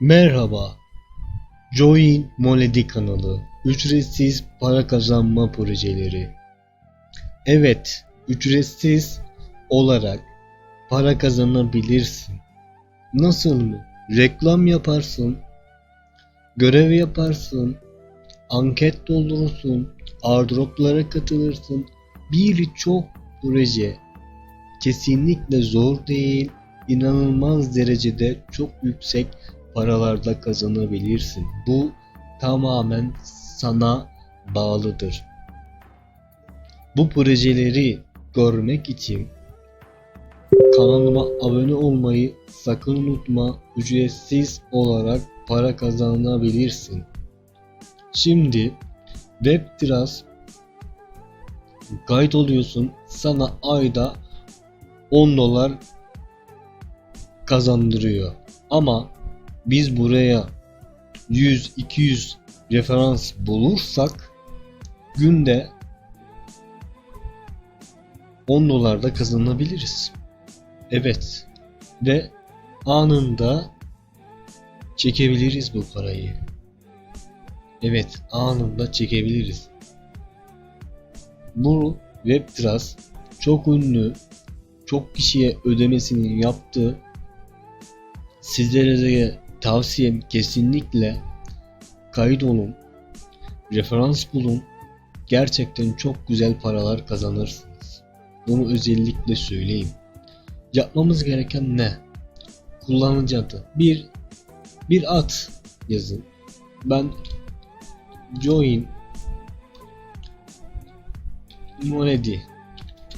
Merhaba. Join Moledi kanalı. Ücretsiz para kazanma projeleri. Evet, ücretsiz olarak para kazanabilirsin. Nasıl mı? Reklam yaparsın, görev yaparsın, anket doldurursun, airdroplara katılırsın. Birçok proje kesinlikle zor değil, inanılmaz derecede çok yüksek paralarda kazanabilirsin. Bu tamamen sana bağlıdır. Bu projeleri görmek için kanalıma abone olmayı sakın unutma. Ücretsiz olarak para kazanabilirsin. Şimdi WebTras kayıt oluyorsun. Sana ayda 10 dolar kazandırıyor. Ama biz buraya 100-200 referans bulursak günde 10 dolar da kazanabiliriz. Evet. Ve anında çekebiliriz bu parayı. Evet, anında çekebiliriz. Bu WebTrust çok ünlü, çok kişiye ödemesini yaptı. Sizlere de tavsiyem kesinlikle kayıt olun, referans bulun. Gerçekten çok güzel paralar kazanırsınız. Bunu özellikle söyleyeyim. Yapmamız gereken ne? Kullanıcı adı. Bir, bir at yazın. Ben join Monedi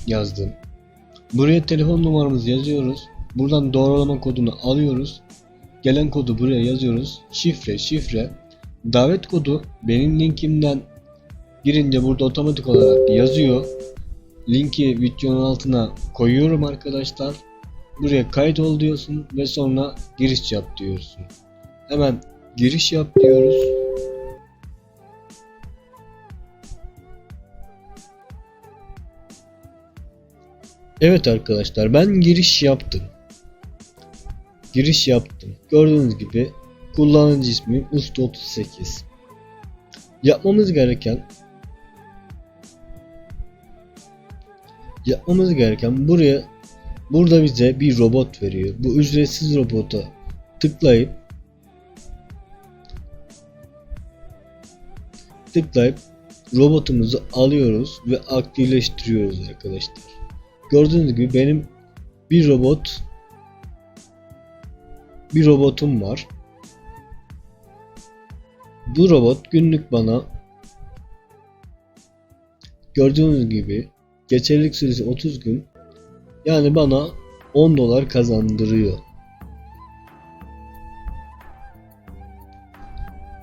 yazdım. Buraya telefon numaramızı yazıyoruz. Buradan doğrulama kodunu alıyoruz. Gelen kodu buraya yazıyoruz. Şifre, şifre. Davet kodu benim linkimden girince burada otomatik olarak yazıyor. Linki videonun altına koyuyorum arkadaşlar. Buraya kayıt ol diyorsun ve sonra giriş yap diyorsun. Hemen giriş yap diyoruz. Evet arkadaşlar ben giriş yaptım. Giriş yaptım. Gördüğünüz gibi kullanıcı ismi Usta38. Yapmamız gereken yapmamız gereken buraya burada bize bir robot veriyor. Bu ücretsiz robota tıklayıp tıklayıp robotumuzu alıyoruz ve aktifleştiriyoruz arkadaşlar. Gördüğünüz gibi benim bir robot bir robotum var. Bu robot günlük bana gördüğünüz gibi geçerlilik süresi 30 gün yani bana 10 dolar kazandırıyor.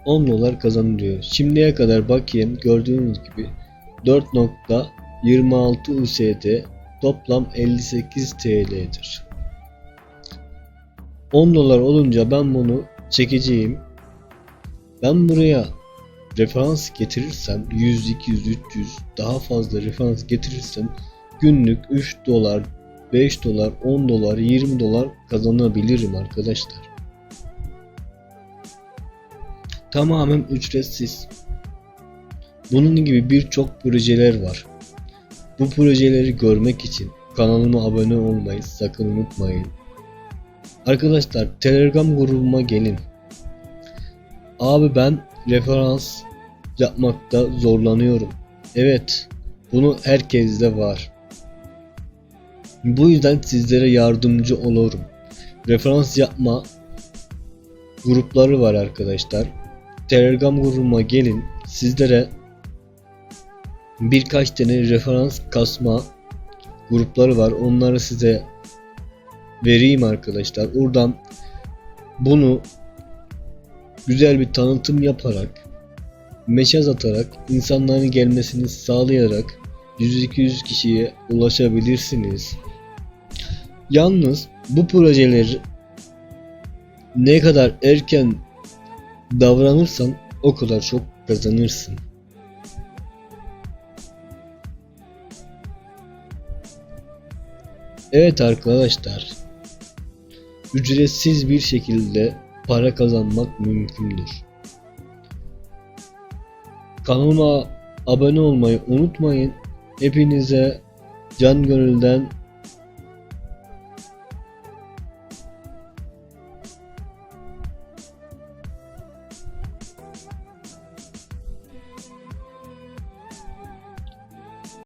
10 dolar kazandırıyor. Şimdiye kadar bakayım gördüğünüz gibi 4.26 USD toplam 58 TL'dir. 10 dolar olunca ben bunu çekeceğim. Ben buraya referans getirirsem 100, 200, 300 daha fazla referans getirirsem günlük 3 dolar, 5 dolar, 10 dolar, 20 dolar kazanabilirim arkadaşlar. Tamamen ücretsiz. Bunun gibi birçok projeler var. Bu projeleri görmek için kanalıma abone olmayı sakın unutmayın. Arkadaşlar Telegram grubuma gelin. Abi ben referans yapmakta zorlanıyorum. Evet, bunu herkeste var. Bu yüzden sizlere yardımcı olurum. Referans yapma grupları var arkadaşlar. Telegram grubuma gelin. Sizlere birkaç tane referans kasma grupları var. Onları size vereyim arkadaşlar. Oradan bunu güzel bir tanıtım yaparak meşaz atarak insanların gelmesini sağlayarak 100-200 kişiye ulaşabilirsiniz. Yalnız bu projeler ne kadar erken davranırsan o kadar çok kazanırsın. Evet arkadaşlar ücretsiz bir şekilde para kazanmak mümkündür. Kanalıma abone olmayı unutmayın. Hepinize can gönülden